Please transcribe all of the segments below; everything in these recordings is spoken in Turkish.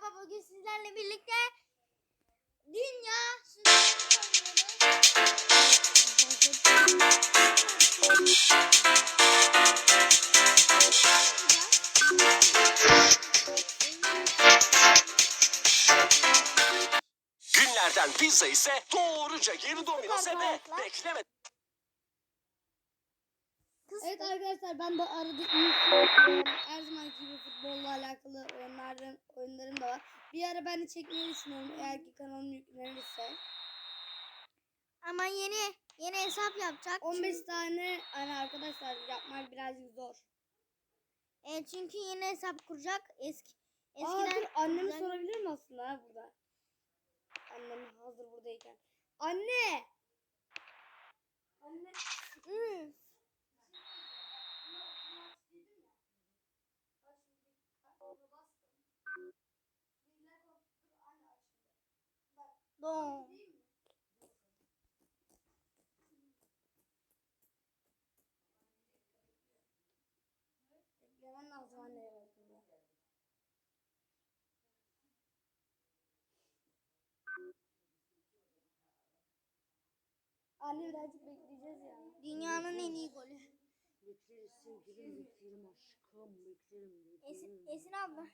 Merhaba bugün sizlerle birlikte Dünya Günlerden pizza ise doğruca geri Domino's'a ve bekleme. Evet arkadaşlar ben de arada Instagram, oyunların oyunlarım da var. Bir ara ben de çekmeyi düşünüyorum eğer ki kanalım yüklenirse. Ama yeni yeni hesap yapacak. 15 tane hani arkadaşlar yapmak birazcık zor. E, çünkü yeni hesap kuracak. Eski Aa eskiden dur annemi güzel- sorabilir mi aslında ha burada? Annem hazır buradayken. Anne! Anne. Hı. Beklemen lazım anneye bakımda. Anne birazcık bekleyeceğiz ya. Dünyanın en iyi golü. Bekleriz sevgilim beklerim aşkım beklerim Esin, beklerim. Esin abla.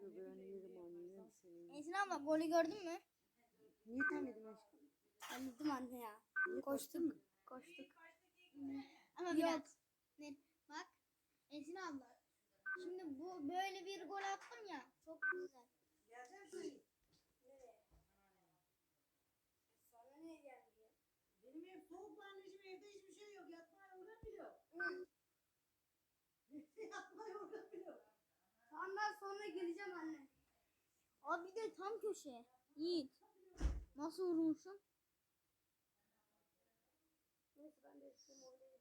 Yerim annem senin. Esin abla golü gördün mü? Niye tanıdın aşkım? Anladım anne ya. Koştun mu? Koştuk. Ama biraz. Ne? Bak Esin abla. Şimdi bu böyle bir gol attım ya. Çok güzel. Sana niye geldi? Benim ev soğuk anneciğim evde hiçbir şey yok. Yatma yorgan bile yok. Ben sonra geleceğim anne. Abi de tam köşe. Yiğit. Nasıl vurmuşsun? Neyse ben de.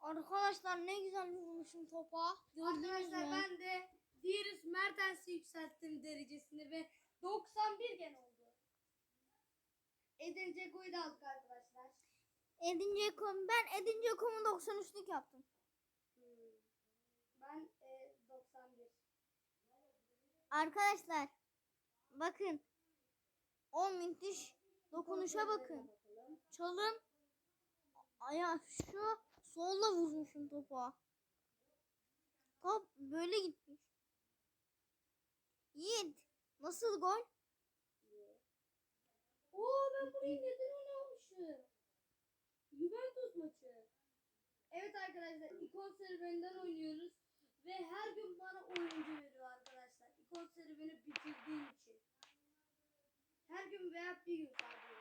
Arkadaşlar ne güzel vurmuşum topa. Gördünüz Arkadaşlar mü? ben de Darius Mertens'i yükselttim derecesini ve 91 gen oldu. Eden Dzeko'yu da aldık arkadaşlar. Edin Dzeko- ben Edin Dzeko'mu 93'lük yaptım. Hmm. Ben e, 91. Arkadaşlar bakın. O müthiş dokunuşa bakın. Çalım. Aya şu solla vurmuşum topa. Top böyle gitmiş. Yiğit. Nasıl gol? Oo ben burayı neden oynamışım? Juventus maçı. Evet arkadaşlar ikon serüveninden oynuyoruz. Ve her gün bana oyuncu veriyor serüveni bitirdiğim için. Her gün veya bir gün sadece.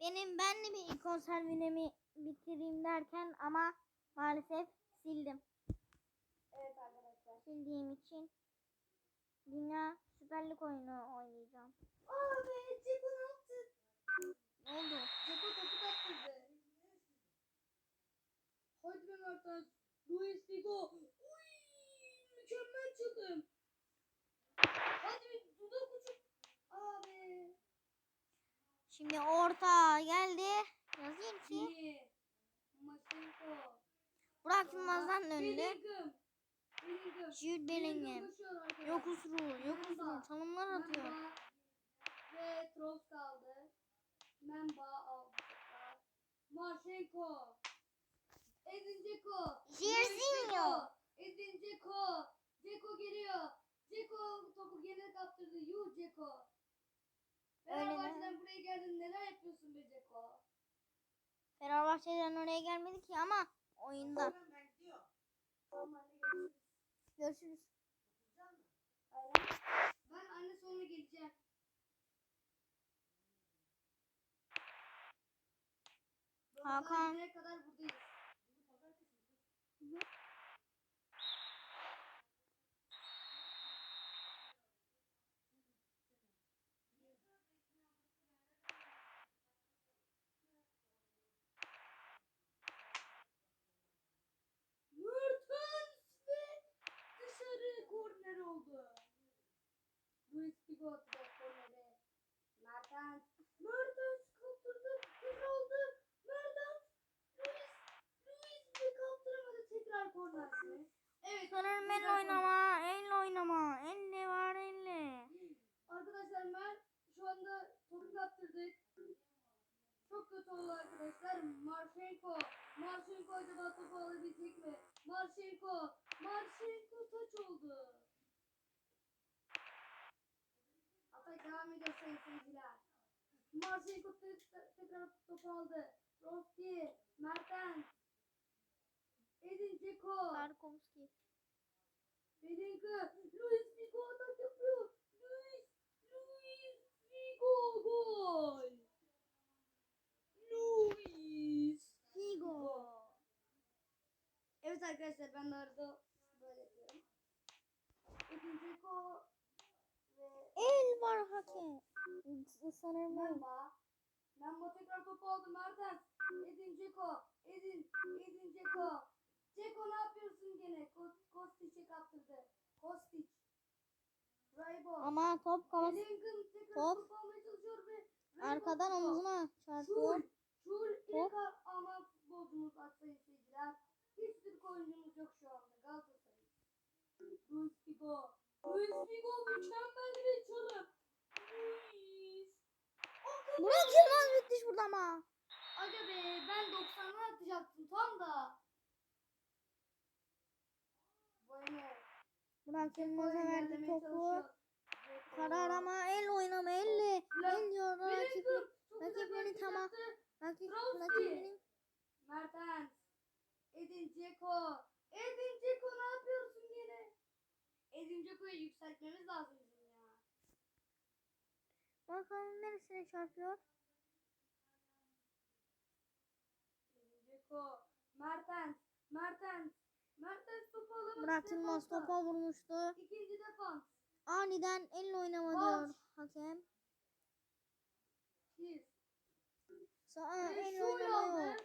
Benim ben de bir ikon serüvenimi bitireyim derken ama maalesef sildim. Evet arkadaşlar. Sildiğim için Dünya Süper Lig oyunu oynayacağım. Aa be Ceko ne yaptı? Ne oldu? Ceko topu kaptırdı. Hadi be Mertens. Luis Figo. Uy, mükemmel çalım. Hadi bir dudak uçuk. Abi. Şimdi orta geldi. Yazayım ki. Masenko. Burak Yılmaz'dan döndü. Jude Bellingham. koşuyor arkadaşlar. Yokusru, yokusru. Çalımlar atıyor. Memba Ve Trost kaldı. Memba aldı. tekrar. Edin Dzeko. Jorginho. Edin Dzeko. Dzeko geliyor. Dzeko topu gene kaptırdı. Yuh. Öyle Fenerbahçe'den buraya geldin. Neler yapıyorsun be Dzeko? Fenerbahçe'den oraya gelmedi ki ama oyunda. Görüşürüz. Ben anne sonra geleceğim. Hakan. Ne kadar buradayız. Mertens ve dışarı korner oldu. Atacak korneri. Mertens. Mertens kaptırdı. Bir oldu. Mertens. Luis. Luis bir kaptırdı. kornersiniz. Evet. Sanırım elle oynama, elle oynama. Elle var elle. Arkadaşlar ben şu anda topu kaptırdık. Çok kötü oldu arkadaşlar. Marchenko. Marchenko acaba topu alabilecek mi? Marchenko. Marchenko taç oldu. Ediyor sayın seyirciler. Te- te- tekrar topu aldı. Roski. Mertens. Edin Dzeko. Tarkovski. Belinka, Luis Figo atak yapıyor. Luis, Luis Figo gol. Luis Figo. Evet arkadaşlar ben de arada böyle yapıyorum. Edin Dzeko ve El var hakem. Sanırım. Memba. Memba tekrar topu aldı Mertens. Edin Dzeko. Edin, Edin Dzeko. Dzeko ne yapıyorsun gene? Ko- Kostic'e kaptırdı. Kostic. Raybo. Ama top kafası Bellingham tekrar Top. top almaya çalışıyor ve arkadan Raybo omzuna çarpıyor. Şul. Şul ilk ama futbolcumuz sayın seyirciler. Hiç Türk oyuncumuz yok şu anda Galatasaray. Luis Figo. Luis Figo mükemmel bir çalım. Luis. Burak Yılmaz bitmiş burada ama. Aga be ben 90'lar atacaktım tam da. Burak Yılmaz'a verdi topu. Karar ama el oynama elle. El diyor rakip. Hareket tamam. Rakip, Rossi. rakibinin Mertens. Edin Dzeko. Edin Dzeko ne yapıyorsun yine? Edin Dzeko'yu yükseltmemiz lazım bakalım neresine çarpıyor. Dzeko. Mertens. Mertens. Mertens topu alamadı. Burak Yılmaz topa vurmuştu. İkinci defans. Aniden elle oynama diyor hakem. Biz. Sa Ve el şul oynama yok.